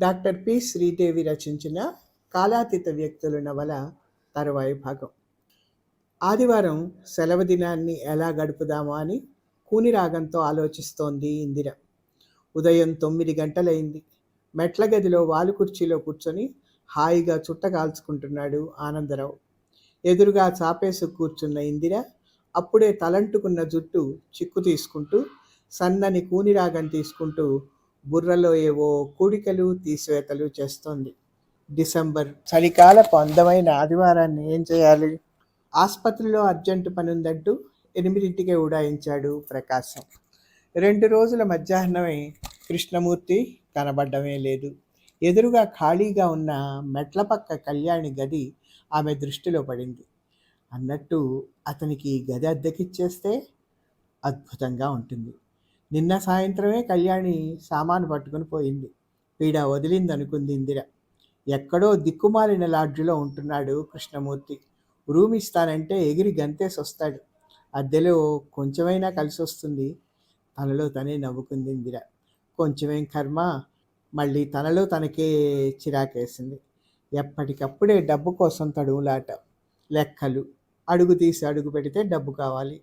Doctor P. Sridevi రచించిన కాలాతీత వ్యక్తుల నవల తరువాయి భాగం. ఆదివారం సెలవు దినాన్ని ఎలా గడుపుదామా అని కూని రాగంతో ఆలోచిస్తోంది ఇందిర. ఉదయం తొమ్మిది గంటలైంది. మెట్ల గదిలో వాలు కుర్చీలో కూర్చొని హాయిగా చుట్ట కాల్చుకుంటున్నాడు ఆనందరావు. ఎదురుగా చాపేసి కూర్చున్న ఇందిర అప్పుడే తలంటుకున్న జుట్టు చిక్కు తీసుకుంటూ సన్నని కూనిరాగం తీసుకుంటూ బుర్రలో ఏవో కూడికలు తీసివేతలు చేస్తోంది. డిసెంబర్ చలికాలపు అందమైన ఆదివారాన్ని ఏం చేయాలి? ఆసుపత్రిలో అర్జెంటు పని ఉందంటూ ఎనిమిదింటికే ఉడాయించాడు ప్రకాశం. రెండు రోజుల మధ్యాహ్నమే కృష్ణమూర్తి కనబడ్డమే లేదు. ఎదురుగా ఖాళీగా ఉన్న మెట్ల పక్క కళ్యాణి గది ఆమె దృష్టిలో పడింది. అన్నట్టు అతనికి గది అద్దెకిచ్చేస్తే అద్భుతంగా ఉంటుంది. నిన్న సాయంత్రమే కళ్యాణి సామాను పట్టుకుని పోయింది. పీడ వదిలింది అనుకుంది ఇందిర. ఎక్కడో దిక్కుమాలిన లాడ్జిలో ఉంటున్నాడు కృష్ణమూర్తి. రూమ్ ఇస్తానంటే ఎగిరి గంతేసి వస్తాడు అద్దెలో కొంచెమైనా కలిసి వస్తుంది తనలో తనే నవ్వుకుంది ఇందిర. కొంచెమేం కర్మ? మళ్ళీ తనలో తనకే చిరాకేసింది. ఎప్పటికప్పుడే డబ్బు కోసం తడువులాట లెక్కలు. అడుగు తీసి అడుగు పెడితే డబ్బు కావాలి.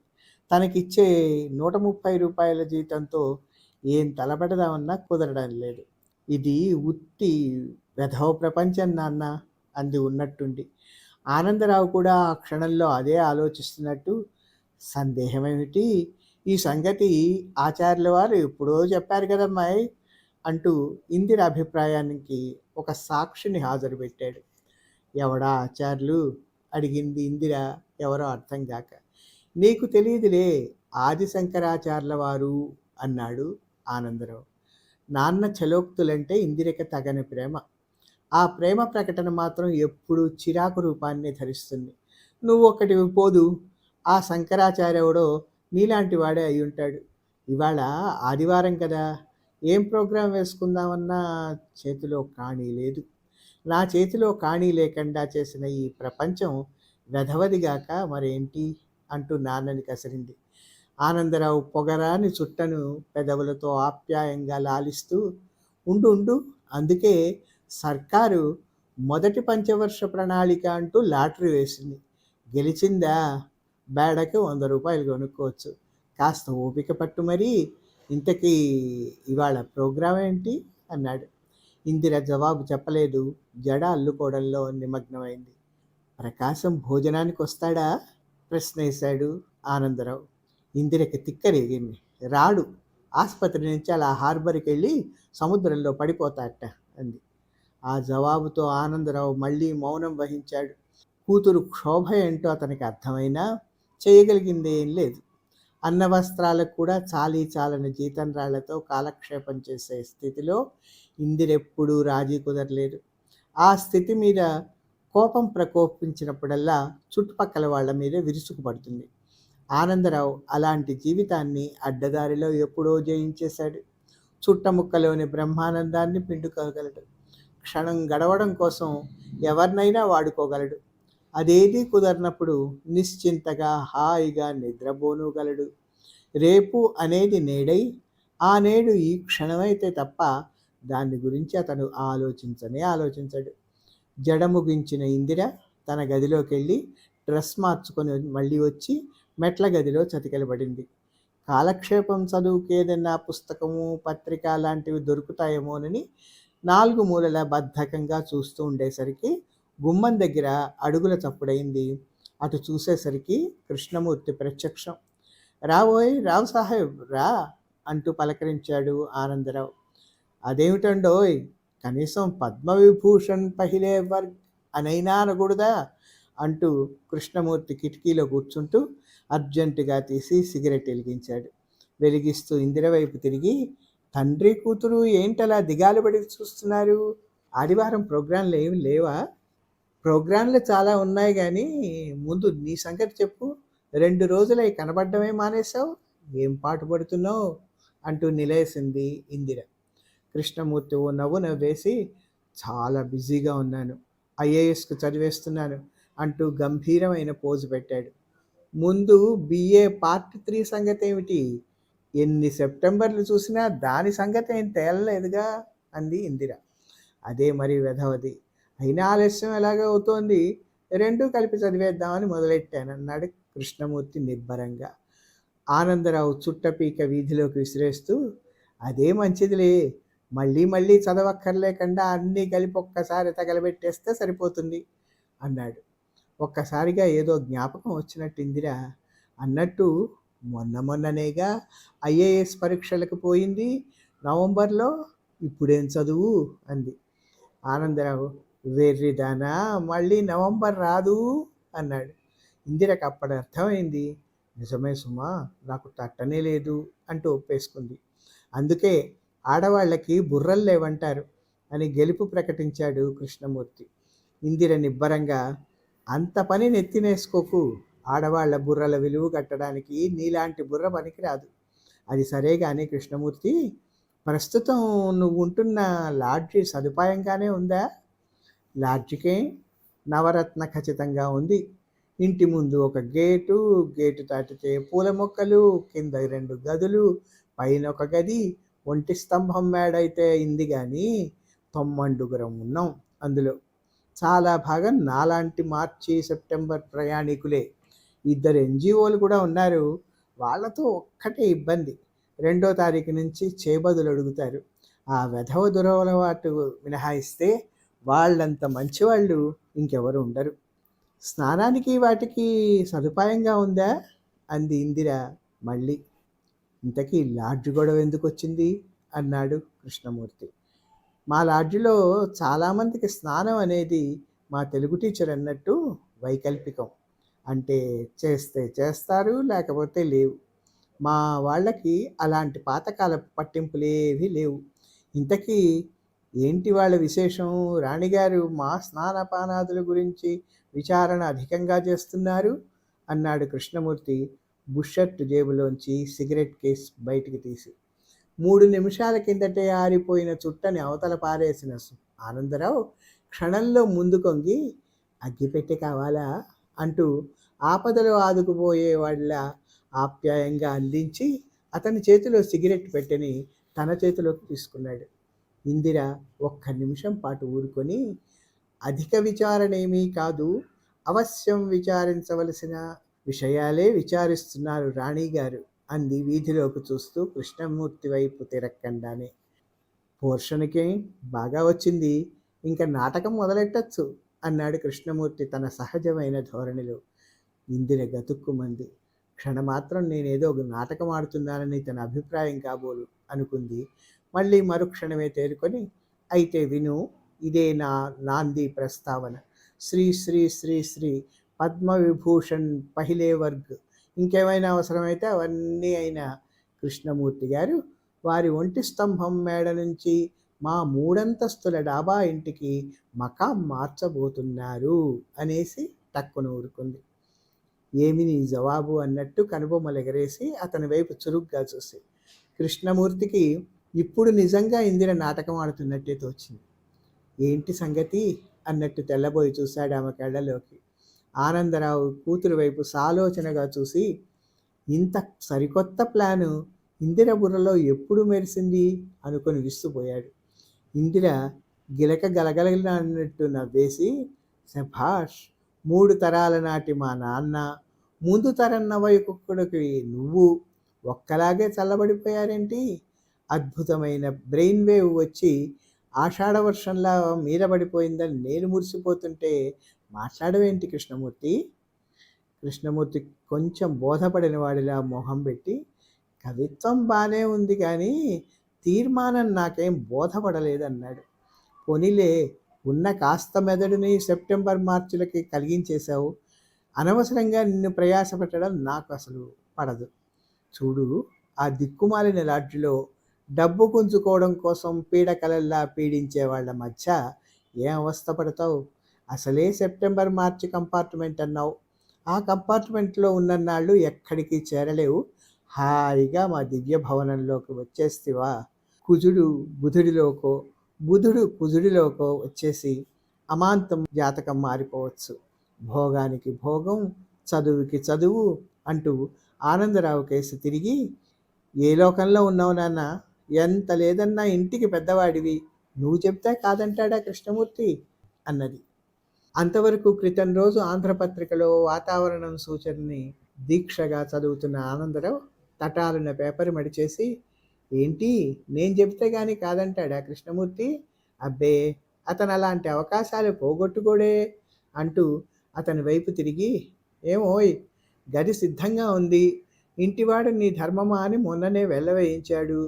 తనకిచ్చే నూట ముప్పై రూపాయల జీతంతో ఏం తలపెడదామన్నా కుదరడం లేదు. ఇది ఉత్తి వెధవ ప్రపంచం నాన్న అంది ఉన్నట్టుండి. ఆనందరావు కూడా ఆ క్షణంలో అదే ఆలోచిస్తున్నట్టు సందేహమేమిటి? ఈ సంగతి ఆచార్యుల వారు ఎప్పుడో చెప్పారు కదమ్మాయి అంటూ ఇందిర అభిప్రాయానికి ఒక సాక్షిని హాజరు పెట్టాడు ఎవడా ఆచార్యులు? అడిగింది ఇందిర ఎవరో అర్థం కాక. నీకు తెలియదులే ఆదిశంకరాచార్యుల వారు అన్నాడు ఆనందరావు. నాన్న చలోక్తులంటే ఇందిరక తగని ప్రేమ. ఆ ప్రేమ ప్రకటన మాత్రం ఎప్పుడూ చిరాకు రూపాన్ని ధరిస్తుంది. నువ్వు ఒకటి పోదు ఆ శంకరాచార్యవుడో నీలాంటి వాడే అయి ఉంటాడు. ఇవాళ ఆదివారం కదా ఏం ప్రోగ్రాం వేసుకుందామన్నా చేతిలో కాణీ లేదు. నా చేతిలో కాణీ లేకుండా చేసిన ఈ ప్రపంచం వెధవదిగాక మరేంటి? అంటూ నాన్నని కసిరింది. ఆనందరావు పొగరాని చుట్టను పెదవులతో ఆప్యాయంగా లాలిస్తూ ఉండు ఉండు అందుకే సర్కారు మొదటి పంచవర్ష ప్రణాళిక అంటూ లాటరీ వేసింది. గెలిచిందా? బేడకి వంద రూపాయలు కొనుక్కోవచ్చు. కాస్త ఓపిక పట్టు మరీ. ఇంతకీ ఇవాళ ప్రోగ్రాం ఏంటి? అన్నాడు. ఇందిర జవాబు చెప్పలేదు. జడ అల్లుకోవడంలో నిమగ్నమైంది. ప్రకాశం భోజనానికి వస్తాడా ప్రశ్న వేశాడు ఆనందరావు. ఇందిరకి తిక్కరేగింది రాడు. ఆసుపత్రి నుంచి అలా హార్బర్కి వెళ్ళి సముద్రంలో పడిపోతాడట అంది. ఆ జవాబుతో ఆనందరావు మళ్ళీ మౌనం వహించాడు. కూతురు క్షోభ ఏంటో అతనికి అర్థమైనా చేయగలిగింది ఏం లేదు. అన్న వస్త్రాలకు కూడా చాలీ చాలని జీతం రాళ్ళతో కాలక్షేపం చేసే స్థితిలో ఇందిరెప్పుడూ రాజీ కుదరలేదు. ఆ స్థితి మీద కోపం ప్రకోపించినప్పుడల్లా చుట్టుపక్కల వాళ్ళ మీద విరుచుకుపడుతుంది ఆనందరావు అలాంటి జీవితాన్ని అడ్డదారిలో ఎప్పుడో జయించేశాడు. చుట్టముక్కలోని బ్రహ్మానందాన్ని పిండుకోగలడు. క్షణం గడవడం కోసం ఎవరినైనా వాడుకోగలడు. అదేదీ కుదరినప్పుడు నిశ్చింతగా హాయిగా నిద్రపోనుగలడు. రేపు అనేది నేడై ఆ నేడు ఈ క్షణమైతే తప్ప దాని గురించి అతను ఆలోచించనే ఆలోచించడు. జడ ముగించిన ఇందిర తన గదిలోకి వెళ్ళి డ్రెస్ మార్చుకొని మళ్ళీ వచ్చి మెట్ల గదిలో చతికిలబడింది. కాలక్షేపం చదువుకి ఏదైనా పుస్తకము పత్రిక లాంటివి దొరుకుతాయేమోనని నాలుగు మూలల బద్ధకంగా చూస్తూ ఉండేసరికి గుమ్మం దగ్గర అడుగుల చప్పుడైంది అటు చూసేసరికి కృష్ణమూర్తి ప్రత్యక్షం. రాబోయ్ రావు సాహెబ్ రా అంటూ పలకరించాడు ఆనందరావు. అదేమిటండోయ్ కనీసం పద్మవిభూషణ్ పహిలే వర్గ్ అనైనా అనకూడదా? అంటూ కృష్ణమూర్తి కిటికీలో కూర్చుంటూ అర్జెంటుగా తీసి సిగరెట్ వెలిగించాడు. వెలిగిస్తూ ఇందిర వైపు తిరిగి తండ్రి కూతురు ఏంటలా దిగాలు పడి చూస్తున్నారు? ఆదివారం ప్రోగ్రాంలు ఏమి లేవా? ప్రోగ్రాంలు చాలా ఉన్నాయి కానీ ముందు నీ సంగతి చెప్పు. రెండు రోజులై కనబడ్డమే మానేశావు. ఏం పాటు పడుతున్నావు? అంటూ నిలేసింది ఇందిర. కృష్ణమూర్తి ఓ నవ్వు నవ్వేసి చాలా బిజీగా ఉన్నాను. ఐఏఎస్కు చదివేస్తున్నాను అంటూ గంభీరమైన పోజు పెట్టాడు. ముందు బిఏ పార్ట్ త్రీ సంగతి ఏమిటి? ఎన్ని సెప్టెంబర్లు చూసినా దాని సంగతి ఏం తేలలేదుగా? అంది ఇందిర. అదే మరి వెధవది. అయినా ఆలస్యం ఎలాగ అవుతోంది. రెండూ కలిపి చదివేద్దామని మొదలెట్టాను అన్నాడు కృష్ణమూర్తి నిబ్బరంగా. ఆనందరావు చుట్టపీక వీధిలోకి విసిరేస్తూ అదే మంచిదిలే. మళ్ళీ మళ్ళీ చదవక్కర్లేకుండా అన్నీ కలిపి ఒక్కసారి తగలబెట్టేస్తే సరిపోతుంది అన్నాడు. ఒక్కసారిగా ఏదో జ్ఞాపకం వచ్చినట్టు ఇందిరా అన్నట్టు మొన్న మొన్ననేగా ఐఏఎస్ పరీక్షలకు పోయింది నవంబర్లో ఇప్పుడేం చదువు అంది. ఆనందరావు వెర్రిదానా మళ్ళీ నవంబర్ రాదు అన్నాడు. ఇందిరకు అప్పటి అర్థమైంది నిజమే సుమా నాకు తట్టనే లేదు అంటూ ఒప్పేసుకుంది. అందుకే ఆడవాళ్ళకి బుర్రలు లేవంటారు అని గెలుపు ప్రకటించాడు కృష్ణమూర్తి. ఇందిర నిబ్బరంగా అంత పని నెత్తినేసుకోకు. ఆడవాళ్ళ బుర్రల విలువ కట్టడానికి నీలాంటి బుర్ర పనికిరాదు. అది సరే కానీ కృష్ణమూర్తి ప్రస్తుతం నువ్వు ఉంటున్న లాడ్జి సదుపాయంగానే ఉందా? లాడ్జికే నవరత్న ఖచ్చితంగా ఉంది. ఇంటి ముందు ఒక గేటు గేటు దాటితే పూల మొక్కలు కింద రెండు గదులు పైన ఒక గది ఒంటి స్తంభం మేడైతే ఇంది కానీ తొమ్మండుగురం ఉన్నాం అందులో. చాలా భాగం నాలాంటి మార్చి సెప్టెంబర్ ప్రయాణికులే. ఇద్దరు ఎన్జిఓలు కూడా ఉన్నారు. వాళ్ళతో ఒక్కటే ఇబ్బంది. రెండో తారీఖు నుంచి చేబదులు అడుగుతారు. ఆ వెధవ దురవలవాటు మినహాయిస్తే వాళ్ళంత మంచివాళ్ళు ఇంకెవరు ఉండరు. స్నానానికి వాటికి సదుపాయంగా ఉందా? అంది ఇందిర మళ్ళీ. ఇంతకీ లాడ్జ్ గొడవ ఎందుకు వచ్చింది అన్నాడు కృష్ణమూర్తి. మా లాడ్జిలో చాలామందికి స్నానం అనేది మా తెలుగు టీచర్ అన్నట్టు వైకల్పికం. అంటే చేస్తే చేస్తారు లేకపోతే లేవు. మా వాళ్ళకి అలాంటి పాతకాల పట్టింపులేవి లేవు. ఇంతకీ ఏంటి వాళ్ళ విశేషం? రాణిగారు మా స్నానపానాదుల గురించి విచారణ అధికంగా చేస్తున్నారు? అన్నాడు కృష్ణమూర్తి బుషర్ట్ జేబులోంచి సిగరెట్ కేస్ బయటికి తీసి. మూడు నిమిషాల కిందటే ఆరిపోయిన చుట్టని అవతల పారేసిన ఆనందరావు క్షణంలో ముందు కొంగి అగ్గిపెట్టె కావాలా? అంటూ ఆపదలో ఆదుకుపోయే వాళ్ళ ఆప్యాయంగా అందించి అతని చేతిలో సిగరెట్ పెట్టెని తన చేతిలోకి తీసుకున్నాడు. ఇందిర ఒక్క నిమిషం పాటు ఊరుకొని అధిక విచారణ ఏమీ కాదు అవశ్యం విచారించవలసిన విషయాలే విచారిస్తున్నారు రాణి గారు అంది వీధిలోకి చూస్తూ కృష్ణమూర్తి వైపు తిరక్కండానే. పోర్షన్కే బాగా వచ్చింది. ఇంకా నాటకం మొదలెట్టచ్చు అన్నాడు కృష్ణమూర్తి తన సహజమైన ధోరణిలో. ఇందిర గతుక్కుమంది క్షణమాత్రం నేనేదో ఒక నాటకం ఆడుతున్నానని తన అభిప్రాయం కాబోలు అనుకుంది. మళ్ళీ మరుక్షణమే తేరుకొని అయితే విను ఇదే నా నాంది ప్రస్తావన. శ్రీ శ్రీ శ్రీ శ్రీ పద్మవిభూషణ్ పహిలే వర్గ్. ఇంకేమైనా అవసరమైతే అవన్నీ అయిన కృష్ణమూర్తి గారు వారి ఒంటి స్తంభం మేడ నుంచి మా మూడంతస్తుల డాబా ఇంటికి మకాం మార్చబోతున్నారు అనేసి టక్కున ఊరుకుంది. ఏమి నీ జవాబు అన్నట్టు కనుబొమ్మలు ఎగరేసి అతని వైపు చురుగ్గా చూసి కృష్ణమూర్తికి ఇప్పుడు నిజంగా ఇందిర నాటకం ఆడుతున్నట్టే తోచింది. ఏంటి సంగతి? అన్నట్టు తెల్లబోయి చూశాడు ఆమె కళ్ళలోకి. ఆనందరావు కూతురు వైపు సాలోచనగా చూసి ఇంత సరికొత్త ప్లాను ఇందిర బుర్రలో ఎప్పుడు మెరిసింది? అనుకొని విస్తుపోయాడు ఇందిర గిలక గలగలగిన నవ్వేసి శభాష్ మూడు తరాల నాటి మా నాన్న ముందు తరం నవయుకుడికి నువ్వు. ఒక్కలాగే చల్లబడిపోయారేంటి? అద్భుతమైన బ్రెయిన్ వేవ్ వచ్చి ఆషాఢ మీరబడిపోయిందని నేను మురిసిపోతుంటే మాట్లాడవేంటి కృష్ణమూర్తి? కృష్ణమూర్తి కొంచెం బోధపడిన వాడిలా మొహం పెట్టి కవిత్వం బాగానే ఉంది కానీ తీర్మానం నాకేం బోధపడలేదన్నాడు. పోనీలే ఉన్న కాస్త మెదడుని సెప్టెంబర్ మార్చిలకి కలిగించేశావు. అనవసరంగా నిన్ను ప్రయాసపెట్టడం నాకు అసలు పడదు. చూడు ఆ దిక్కుమాలిన లాడ్జిలో డబ్బు గుంజుకోవడం కోసం పీడకలల్లా పీడించే వాళ్ళ మధ్య ఏం అవస్థ పడతావు? అసలే సెప్టెంబర్ మార్చి కంపార్ట్మెంట్ అన్నావు. ఆ కంపార్ట్మెంట్లో ఉన్నన్నాళ్ళు ఎక్కడికి చేరలేవు. హాయిగా మా దివ్య భవనంలోకి వచ్చేస్తివా. కుజుడు బుధుడిలోకో బుధుడు కుజుడిలోకో వచ్చేసి అమాంతం జాతకం మారిపోవచ్చు. భోగానికి భోగం చదువుకి చదువు అంటూ ఆనందరావు కేసు తిరిగి ఏ లోకంలో ఉన్నావు నాన్న? ఎంత లేదన్నా ఇంటికి పెద్దవాడివి. నువ్వు చెప్తే కాదంటాడా కృష్ణమూర్తి? అన్నది. అంతవరకు క్రితం రోజు ఆంధ్రపత్రికలో వాతావరణం సూచనని దీక్షగా చదువుతున్న ఆనందరావు తటాలున్న పేపర్ మడిచేసి ఏంటి నేను చెప్తే కానీ కాదంటాడా కృష్ణమూర్తి? అబ్బే అతను అలాంటి అవకాశాలు పోగొట్టుకోడే అంటూ అతని వైపు తిరిగి ఏమోయ్ గది సిద్ధంగా ఉంది. ఇంటివాడు నీ ధర్మమా అని మొన్ననే వెళ్ళవేయించాడు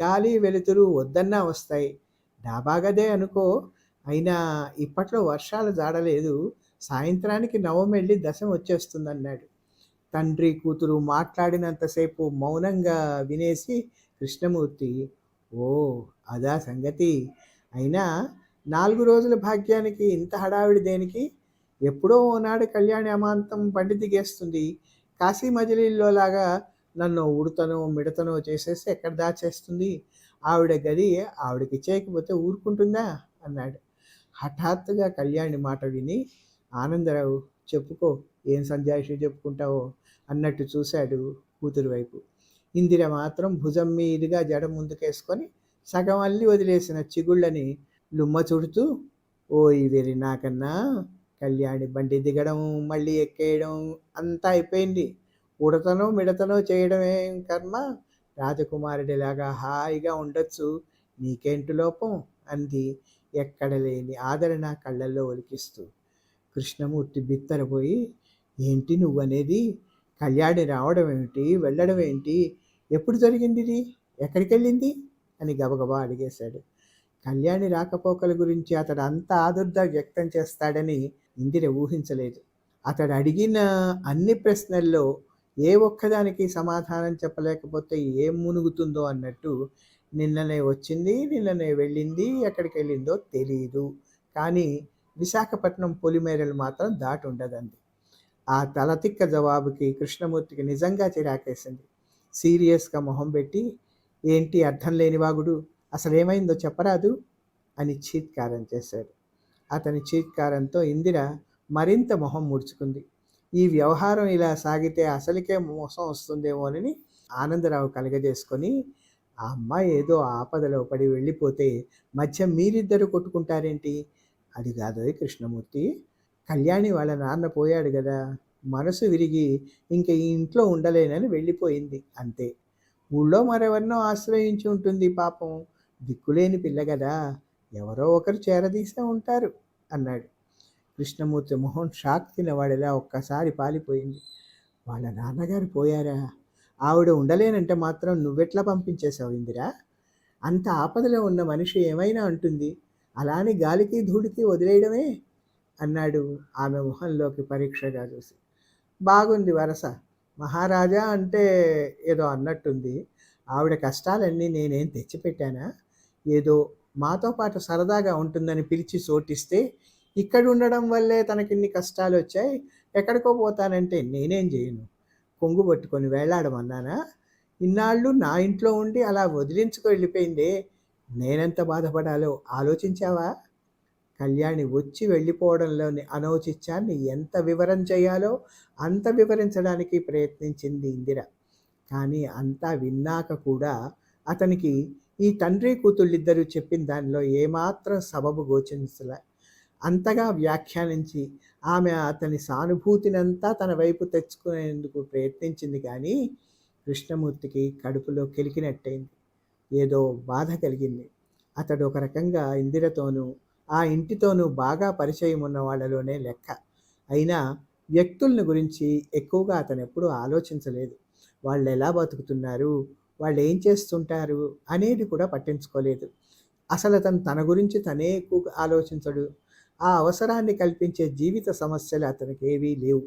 గాలి వెలుతురు వద్దన్నా వస్తాయి. డాబాగదే అనుకో. అయినా ఇప్పట్లో వర్షాలు జాడలేదు. సాయంత్రానికి నవమెళ్ళి దశం వచ్చేస్తుందన్నాడు. తండ్రి కూతురు మాట్లాడినంతసేపు మౌనంగా వినేసి కృష్ణమూర్తి ఓ అదా సంగతి. అయినా నాలుగు రోజుల భాగ్యానికి ఇంత హడావిడి దేనికి? ఎప్పుడో ఓనాడు కళ్యాణి అమాంతం పండి దిగేస్తుంది. కాశీ మజిలీల్లో లాగా నన్ను ఉడతనో మిడతనో చేసేసి ఎక్కడ దాచేస్తుంది? ఆవిడ గది ఆవిడకి చేయకపోతే ఊరుకుంటుందా? అన్నాడు. హఠాత్తుగా కళ్యాణి మాట విని ఆనందరావు చెప్పుకో ఏం సంజాయిషి చెప్పుకుంటావో అన్నట్టు చూశాడు కూతురు వైపు. ఇందిర మాత్రం భుజం మీదుగా జడ ముందుకేసుకొని సగం అల్లి వదిలేసిన చిగుళ్ళని లుమ్మ చుడుతూ ఓ ఇవేరి నాకన్నా కళ్యాణి బండి దిగడం మళ్ళీ ఎక్కేయడం అంతా అయిపోయింది. ఉడతనో మిడతనో చేయడమే కర్మ. రాజకుమారుడిలాగా హాయిగా ఉండొచ్చు. నీకేంటి లోపం? అంది ఎక్కడ లేని ఆదరణ కళ్ళల్లో ఒలికిస్తూ కృష్ణమూర్తి బిత్తరపోయి ఏంటి నువ్వనేది? కళ్యాణి రావడం ఏమిటి? వెళ్ళడం ఏంటి? ఎప్పుడు జరిగింది ఇది ఎక్కడికి వెళ్ళింది అని గబగబా అడిగేశాడు. కళ్యాణి రాకపోకల గురించి అతడు అంత ఆదుర్ద వ్యక్తం చేస్తాడని ఇందిర ఊహించలేదు. అతడు అడిగిన అన్ని ప్రశ్నల్లో ఏ ఒక్కదానికి సమాధానం చెప్పలేకపోతే ఏం మునుగుతుందో అన్నట్టు నిన్ననే వచ్చింది నిన్ననే వెళ్ళింది ఎక్కడికి వెళ్ళిందో తెలియదు కానీ విశాఖపట్నం పొలిమేరలు మాత్రం దాటి ఉండదండి. ఆ తలతిక్క జవాబుకి కృష్ణమూర్తికి నిజంగా చిరాకేసింది సీరియస్గా మొహం పెట్టి ఏంటి అర్థం లేని వాగుడు? అసలేమైందో చెప్పరాదు? అని చీత్కారం చేశాడు. అతని చీత్కారంతో ఇందిర మరింత మొహం ముడుచుకుంది. ఈ వ్యవహారం ఇలా సాగితే అసలుకే మోసం వస్తుందేమోనని ఆనందరావు కలగజేసుకొని ఆ అమ్మాయి ఏదో ఆపదలో పడి వెళ్ళిపోతే మధ్య మీరిద్దరు కొట్టుకుంటారేంటి? అది కాదోయ్ కృష్ణమూర్తి కళ్యాణి వాళ్ళ నాన్న పోయాడు కదా మనసు విరిగి ఇంక ఈ ఇంట్లో ఉండలేనని వెళ్ళిపోయింది అంతే. ఊళ్ళో మరెవరినో ఆశ్రయించి ఉంటుంది పాపం దిక్కులేని పిల్ల కదా ఎవరో ఒకరు చేరదీసే ఉంటారు అన్నాడు. కృష్ణమూర్తి మొహం షాక్ తినవాడిలా ఒక్కసారి పాలిపోయింది. వాళ్ళ నాన్నగారు పోయారా? ఆవిడ ఉండలేనంటే మాత్రం నువ్వెట్లా పంపించేశావు ఇందిరా? అంత ఆపదలో ఉన్న మనిషి ఏమైనా అంటుంది? అలానే గాలికి ధూళికి వదిలేయడమే? అన్నాడు ఆమె మొహంలోకి పరీక్షగా చూసి. బాగుంది వరస. మహారాజా అంటే ఏదో అన్నట్టుంది. ఆవిడ కష్టాలన్నీ నేనేం తెచ్చిపెట్టానా? ఏదో మాతో పాటు సరదాగా ఉంటుందని పిలిచి చోటిస్తే ఇక్కడ ఉండడం వల్లే తనకిన్ని కష్టాలు వచ్చాయి ఎక్కడికో పోతానంటే నేనేం చేయను? కొంగు పట్టుకొని వేలాడమన్నానా? ఇన్నాళ్ళు నా ఇంట్లో ఉండి అలా వదిలించుకు వెళ్ళిపోయిందే. నేనెంత బాధపడాలో ఆలోచించావా? కళ్యాణి వచ్చి వెళ్ళిపోవడంలోని అనౌచిత్యాన్ని ఎంత వివరం చేయాలో అంత వివరించడానికి ప్రయత్నించింది ఇందిర. కానీ అంతా విన్నాక కూడా అతనికి ఈ తండ్రి కూతుళ్ళిద్దరూ చెప్పిన దానిలో ఏమాత్రం సబబు గోచరించలే. అంతగా వ్యాఖ్యానించి ఆమె అతని సానుభూతినంతా తన వైపు తెచ్చుకునేందుకు ప్రయత్నించింది కానీ కృష్ణమూర్తికి కడుపులో కెలికినట్టయింది. ఏదో బాధ కలిగింది. అతడు ఒక రకంగా ఇందిరతోనూ ఆ ఇంటితోనూ బాగా పరిచయం ఉన్న వాళ్ళలోనే లెక్క. అయినా వ్యక్తుల్ని గురించి ఎక్కువగా అతను ఎప్పుడూ ఆలోచించలేదు. వాళ్ళు ఎలా బతుకుతున్నారు? వాళ్ళు ఏం చేస్తుంటారు? అనేది కూడా పట్టించుకోలేదు. అసలు అతను తన గురించి తనే ఎక్కువ ఆలోచించడు. ఆ అవసరాన్ని కల్పించే జీవిత సమస్యలు అతనికి ఏవీ లేవు.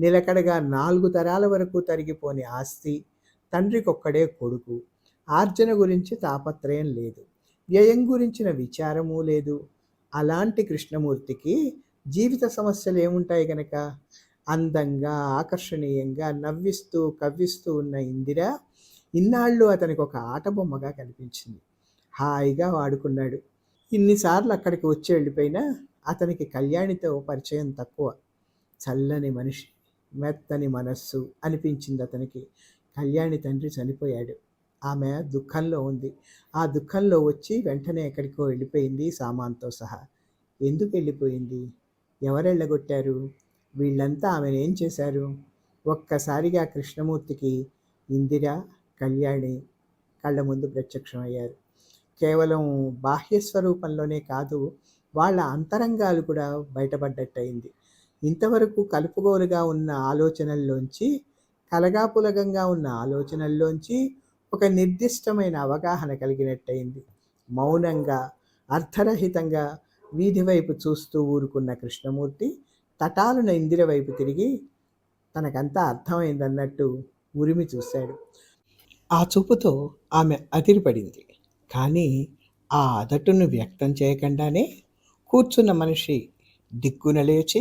నిలకడగా నాలుగు తరాల వరకు తరిగిపోని ఆస్తి తండ్రికొక్కడే కొడుకు. ఆర్జన గురించి తాపత్రయం లేదు. వ్యయం గురించిన విచారము లేదు. అలాంటి కృష్ణమూర్తికి జీవిత సమస్యలు ఏముంటాయి గనక? అందంగా ఆకర్షణీయంగా నవ్విస్తూ కవ్విస్తూ ఉన్న ఇందిర ఇన్నాళ్ళు అతనికి ఒక ఆట బొమ్మగా కనిపించింది. హాయిగా వాడుకున్నాడు ఇన్నిసార్లు అక్కడికి వచ్చి వెళ్ళిపోయినా అతనికి కళ్యాణితో పరిచయం తక్కువ. చల్లని మనిషి మెత్తని మనస్సు అనిపించింది అతనికి. కళ్యాణి తండ్రి చనిపోయాడు. ఆమె దుఃఖంలో ఉంది. ఆ దుఃఖంలో వచ్చి వెంటనే ఎక్కడికో వెళ్ళిపోయింది సామాన్తో సహా. ఎందుకు వెళ్ళిపోయింది? ఎవరు వెళ్ళగొట్టారు? వీళ్ళంతా ఆమెను ఏం చేశారు? ఒక్కసారిగా కృష్ణమూర్తికి ఇందిర కళ్యాణి కళ్ళ ముందు ప్రత్యక్షమయ్యారు. కేవలం బాహ్య స్వరూపంలోనే కాదు వాళ్ళ అంతరంగాలు కూడా బయటపడ్డట్టయింది. ఇంతవరకు కలుపుగోలుగా ఉన్న ఆలోచనల్లోంచి కలగాపులగంగా ఉన్న ఆలోచనల్లోంచి ఒక నిర్దిష్టమైన అవగాహన కలిగినట్టయింది. మౌనంగా అర్థరహితంగా వీధి వైపు చూస్తూ ఊరుకున్న కృష్ణమూర్తి తటాలున ఇందిర వైపు తిరిగి తనకంతా అర్థమైందన్నట్టు ఉరిమి చూశాడు. ఆ చూపుతో ఆమె అదిరిపడింది. కానీ ఆ అదటును వ్యక్తం చేయకుండానే కూర్చున్న మనిషి దిక్కున లేచి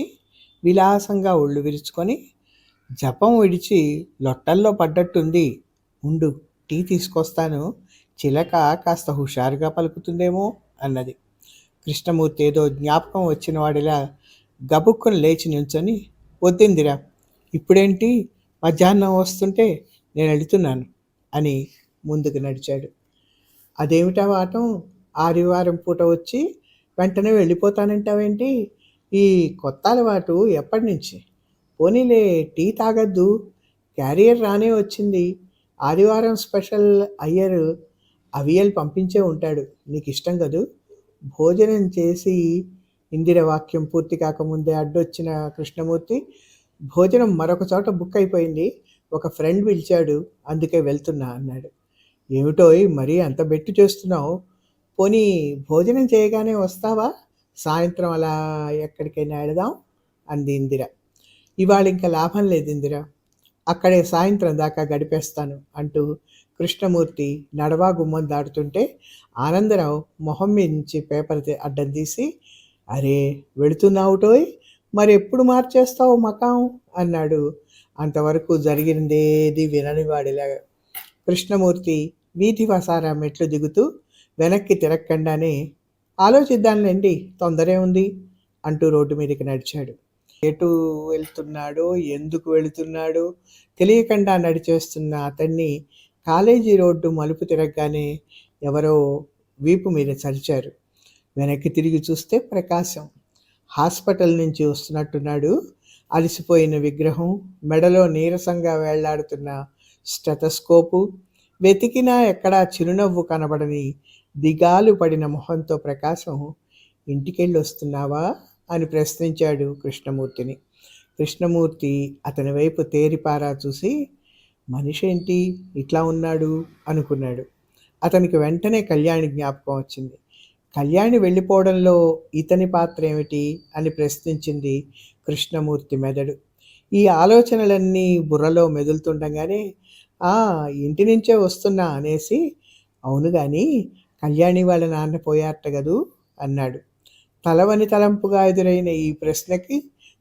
విలాసంగా ఒళ్ళు విరుచుకొని జపం విడిచి లొట్టల్లో పడ్డట్టుంది. ఉండు టీ తీసుకొస్తాను. చిలక కాస్త హుషారుగా పలుకుతుందేమో అన్నది. కృష్ణమూర్తి ఏదో జ్ఞాపకం వచ్చిన వాడిలా గబుక్కును లేచి నిల్చొని వద్దిందిరా ఇప్పుడేంటి? మధ్యాహ్నం వస్తుంటే నేను వెళుతున్నాను అని ముందుకు నడిచాడు. అదేమిటా వాటం? ఆదివారం పూట వచ్చి వెంటనే వెళ్ళిపోతానంటావేంటి? ఈ కొత్త అలవాటు ఎప్పటి నుంచి? పోనీలే టీ తాగద్దు. క్యారియర్ రానే వచ్చింది. ఆదివారం స్పెషల్ అయ్యర్ అవియల్ పంపించే ఉంటాడు. నీకు ఇష్టం కదూ? భోజనం చేసి ఇందిర వాక్యం పూర్తి కాకముందే అడ్డొచ్చిన కృష్ణమూర్తి భోజనం మరొక చోట బుక్ అయిపోయింది. ఒక ఫ్రెండ్ పిలిచాడు. అందుకే వెళ్తున్నా అన్నాడు. ఏమిటోయ్ మరీ అంత బెట్టు చేస్తున్నావు? పోనీ భోజనం చేయగానే వస్తావా? సాయంత్రం అలా ఎక్కడికైనా వెళదాం అంది ఇందిర. ఇవాళ ఇంకా లాభం లేదు ఇందిర. అక్కడే సాయంత్రం దాకా గడిపేస్తాను అంటూ కృష్ణమూర్తి నడవా గుమ్మం దాటుతుంటే ఆనందరావు మొహం మీద నుంచి పేపర్ అడ్డం తీసి అరే వెళుతున్నావుటోయ్ మరి ఎప్పుడు మార్చేస్తావు మకాం? అన్నాడు. అంతవరకు జరిగిందేది విననివాడిలాగా. కృష్ణమూర్తి వీధి వసారా మెట్లు దిగుతూ వెనక్కి తిరగకుండానే ఆలోచిద్దాంలేండి తొందరే ఉంది అంటూ రోడ్డు మీదకి నడిచాడు. ఎటు వెళ్తున్నాడో ఎందుకు వెళుతున్నాడో తెలియకుండా నడిచేస్తున్న అతన్ని కాలేజీ రోడ్డు మలుపు తిరగగానే ఎవరో వీపు మీద చరిచారు. వెనక్కి తిరిగి చూస్తే ప్రకాశం. హాస్పిటల్ నుంచి వస్తున్నట్టున్నాడు. అలసిపోయిన విగ్రహం మెడలో నీరసంగా వేళ్ళాడుతున్న స్టెతస్కోపు వెతికినా ఎక్కడా చిరునవ్వు కనబడని దిగాలు పడిన మొహంతో ప్రకాశం ఇంటికెళ్ళి వస్తున్నావా? అని ప్రశ్నించాడు కృష్ణమూర్తిని. కృష్ణమూర్తి అతని వైపు తేరిపారా చూసి మనిషి ఏంటి? ఇట్లా ఉన్నాడు? అనుకున్నాడు. అతనికి వెంటనే కళ్యాణి జ్ఞాపకం వచ్చింది. కళ్యాణి వెళ్ళిపోవడంలో ఇతని పాత్ర ఏమిటి? అని ప్రశ్నించింది కృష్ణమూర్తి మెదడు. ఈ ఆలోచనలన్నీ బుర్రలో మెదులుతుండగానే ఆ ఇంటి నుంచే వస్తున్నా అనేసి అవును కానీ కళ్యాణి వాళ్ళ నాన్న పోయారట కదూ అన్నాడు. తలవని తలంపుగా ఎదురైన ఈ ప్రశ్నకి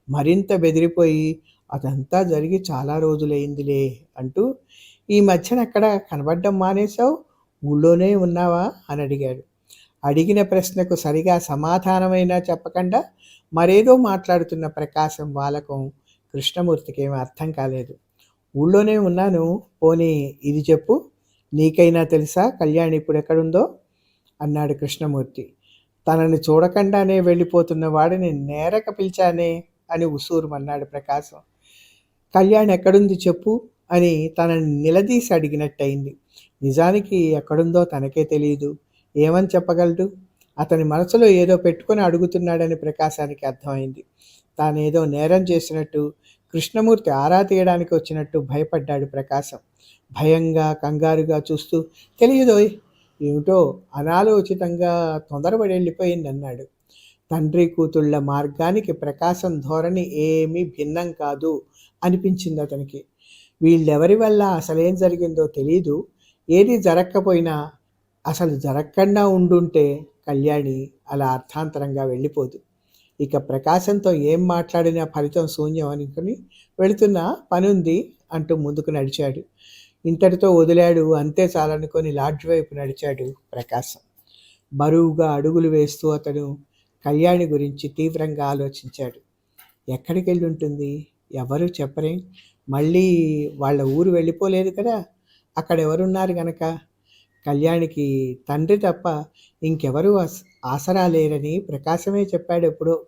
మరింత బెదిరిపోయి అదంతా జరిగి చాలా రోజులైందిలే అంటూ ఈ మధ్యన అక్కడ కనబడ్డం మానేశావు? ఊళ్ళోనే ఉన్నావా? అని అడిగాడు. అడిగిన ప్రశ్నకు సరిగా సమాధానమైనా చెప్పకుండా మరేదో మాట్లాడుతున్న ప్రకాశం వాలకం కృష్ణమూర్తికి ఏమీ అర్థం కాలేదు. ఊళ్ళోనే ఉన్నాను పోనీ ఇది చెప్పు. నీకైనా తెలుసా కళ్యాణ్ ఇప్పుడు ఎక్కడుందో? అన్నాడు కృష్ణమూర్తి. తనని చూడకుండానే వెళ్ళిపోతున్న వాడిని నేరక పిలిచానే అని ఉసూరుమన్నాడు ప్రకాశం. కళ్యాణ్ ఎక్కడుంది చెప్పు అని తనని నిలదీసి అడిగినట్టయింది. నిజానికి ఎక్కడుందో తనకే తెలియదు ఏమని చెప్పగలడు? అతని మనసులో ఏదో పెట్టుకొని అడుగుతున్నాడని ప్రకాశానికి అర్థమైంది. తానేదో నేరం చేసినట్టు కృష్ణమూర్తి ఆరా తీయడానికి వచ్చినట్టు భయపడ్డాడు ప్రకాశం. భయంగా కంగారుగా చూస్తూ తెలియదోయ్ ఏమిటో అనాలోచితంగా తొందరపడి వెళ్ళిపోయింది అన్నాడు. తండ్రి కూతుళ్ళ మార్గానికి ప్రకాశం ధోరణి ఏమీ భిన్నం కాదు అనిపించింది అతనికి. వీళ్ళెవరి వల్ల అసలేం జరిగిందో తెలీదు. ఏది జరగకపోయినా అసలు జరగకుండా ఉండుంటే కళ్యాణి అలా అర్థాంతరంగా వెళ్ళిపోదు. ఇక ప్రకాశంతో ఏం మాట్లాడినా ఫలితం శూన్యం అనుకుని వెళుతున్నా పని ఉంది అంటూ ముందుకు నడిచాడు. ఇంతటితో వదిలాడు. అంతే చాలనుకొని లాడ్జ్ వైపు నడిచాడు ప్రకాశం. బరువుగా అడుగులు వేస్తూ అతను కళ్యాణి గురించి తీవ్రంగా ఆలోచించాడు. ఎక్కడికి వెళ్ళి ఉంటుంది ఎవరు చెప్పరే? మళ్ళీ వాళ్ళ ఊరు వెళ్ళిపోలేదు కదా? అక్కడ ఎవరున్నారు గనక? కళ్యాణికి తండ్రి తప్ప ఇంకెవరూ ఆసరా లేరని ప్రకాశమే చెప్పాడు ఎప్పుడో.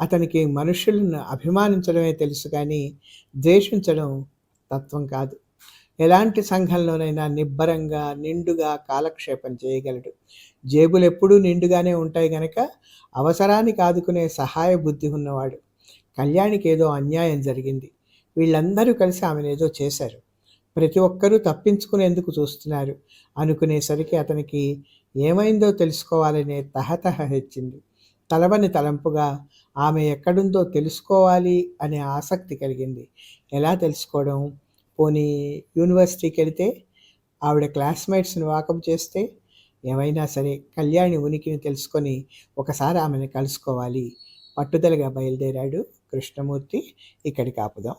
అతనికి మనుషులను అభిమానించడమే తెలుసు కానీ ద్వేషించడం తత్వం కాదు. ఎలాంటి సంఘంలోనైనా నిబ్బరంగా నిండుగా కాలక్షేపం చేయగలడు. జేబులు ఎప్పుడూ నిండుగానే ఉంటాయి గనక అవసరానికి ఆదుకునే సహాయ బుద్ధి ఉన్నవాడు. కళ్యాణికి ఏదో అన్యాయం జరిగింది. వీళ్ళందరూ కలిసి ఆమెను ఏదో చేశారు. ప్రతి ఒక్కరూ తప్పించుకునేందుకు చూస్తున్నారు. అనుకునేసరికి అతనికి ఏమైందో తెలుసుకోవాలనే తహతహ హెచ్చింది. తలవని తలంపుగా ఆమె ఎక్కడుందో తెలుసుకోవాలి అనే ఆసక్తి కలిగింది. ఎలా తెలుసుకోవడం? పోనీ యూనివర్సిటీకి వెళితే ఆవిడ క్లాస్మేట్స్ని వాకప్ చేస్తే ఏమైనా సరే కళ్యాణి ఉనికిని తెలుసుకొని ఒకసారి ఆమెను కలుసుకోవాలి. పట్టుదలగా బయలుదేరాడు కృష్ణమూర్తి. ఇక్కడికి ఆపుదాం.